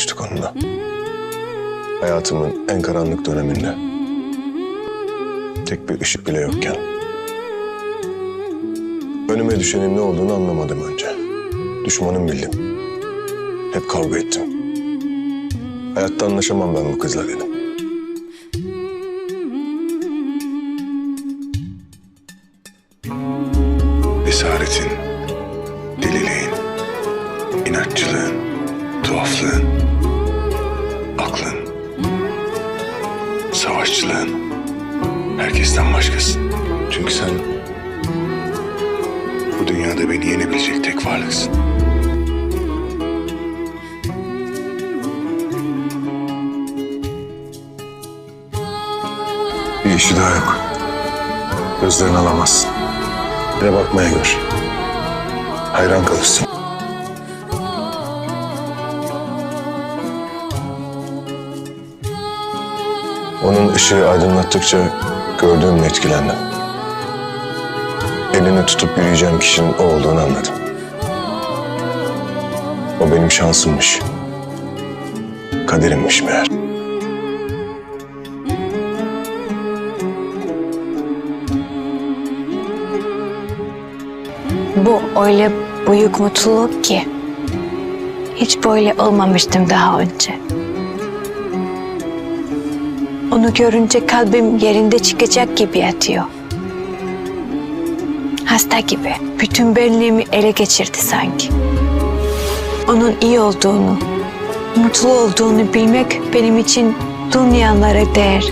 konuştuk onunla. Hayatımın en karanlık döneminde. Tek bir ışık bile yokken. Önüme düşenin ne olduğunu anlamadım önce. Düşmanım bildim. Hep kavga ettim. Hayatta anlaşamam ben bu kızla dedim. Esaretin, deliliğin, inatçılığın, tuhaflığın, aklın, savaşçılığın herkesten başkasın. Çünkü sen bu dünyada beni yenebilecek tek varlıksın. Bir işi daha yok. Gözlerini alamazsın. Bir de bakmaya gör. Hayran kalırsın. Onun ışığı aydınlattıkça gördüğümle etkilendim. Elini tutup yürüyeceğim kişinin o olduğunu anladım. O benim şansımmış. Kaderimmiş meğer. Bu öyle büyük mutluluk ki. Hiç böyle olmamıştım daha önce. Onu görünce kalbim yerinde çıkacak gibi atıyor. Hasta gibi. Bütün benliğimi ele geçirdi sanki. Onun iyi olduğunu, mutlu olduğunu bilmek benim için dünyalara değer.